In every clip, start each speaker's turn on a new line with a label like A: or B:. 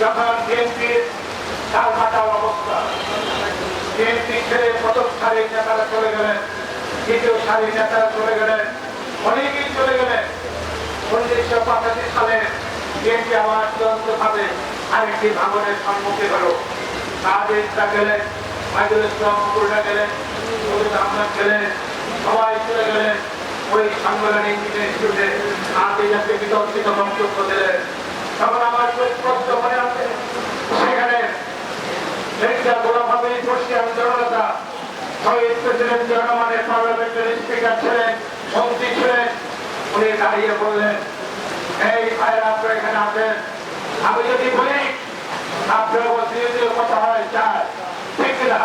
A: যখন বিএনপির চাল কাটার অবস্থা। বিএনপি ছেড়ে প্রথম সারির নেতারা চলে গেলেন, দ্বিতীয় সারির নেতারা চলে গেলেন, অনেকেই চলে গেলেন। উনিশশো পঁচাশি সালে বিএনপি আবার চূড়ান্ত ভাবে আরেকটি ভাঙনের সম্মুখীন হলো। কাজেরটা গেলেন, মাইদুল ইসলাম মুকুরটা গেলেন শহীদ আহমদ গেলেন, সবাই চলে গেলেন। ওই সাংগঠনিক ইনস্টিটিউটে আগে যাতে বিতর্কিত বক্তব্য দিলেন। তখন আমার প্রশ্ন মনে আছে। সেখানে আমি যদি বলি কথা হয় চায় ঠিক না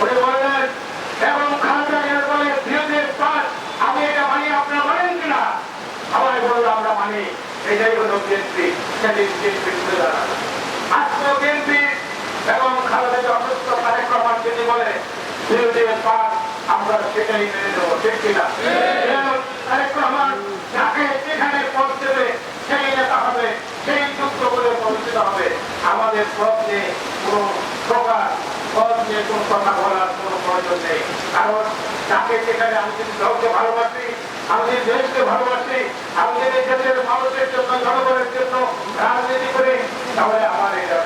A: উনি বললেন, এবং খালেদা বলে ধীরে পাঁচ, আমি এটা মানি, আপনারা মানেন কিনা? সবাই বলল আমরা মানি। এটাই হলো বিএনপি আমাদের পথ নিয়ে কোনো কথা বলার কোনো প্রয়োজন নেই কারণ যাকে যেখানে আমি যদি দলকে ভালোবাসি আমি যদি দেশকে ভালোবাসি আমি যদি দেশের মানুষের জন্য জনগণের জন্য রাজনীতি করি, তাহলে আমার এটা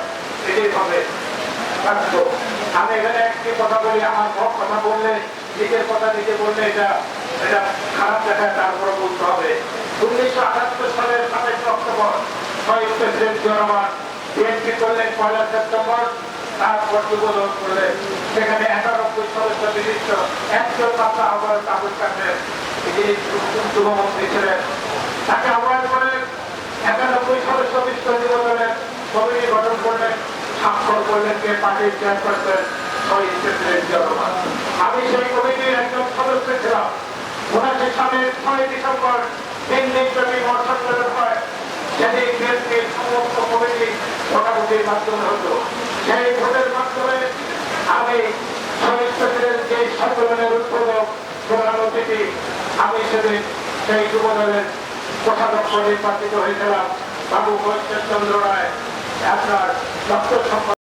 A: এটাই হবে। আমি এখানে একটি কথা বলি, আমার সব কথা বললে, নিজের কথা নিজে বললে এটা এটা খারাপ দেখায় তারপরে বলতে হবে। উনিশশো আটাত্তর সালের সাতাশ অক্টোবর, শহীদ প্রেসিডেন্ট জিয়া বিএনপি করলেন পয়লা সেপ্টেম্বর, তারপর যুবদল করলেন। সেখানে একানব্বই সদস্য বিশিষ্ট একজন মাত্র আহ্বায়ক আবুল কাদের, যিনি যুবমন্ত্রী ছিলেন। তাকে আহ্বায়ক করেন বিশিষ্ট যুবদলের কমিটি গঠন করলেন স্বাক্ষর করলেন কে পার্টির চেয়ারপারসন আমি সেই কমিটির একজন সদস্য ছিলাম। উনাশি সালের ছয় ডিসেম্বর তিন দিন ব্যাপী মহাসম্মেলন হয়, সেদিন বিএনপির সমস্ত কমিটি ভোটাভুটির মাধ্যমে হতো। সেই ভোটের মাধ্যমে আমি শহীদ প্রেসিডেন্ট যে সম্মেলনের উদ্বোধক প্রধান অতিথি, আমি সেদিন সেই যুবদলের কোষাধ্যক্ষ নির্বাচিত হয়েছিলাম। বাবু বৈশ্বর চন্দ্র রায় আপনার ডক্টর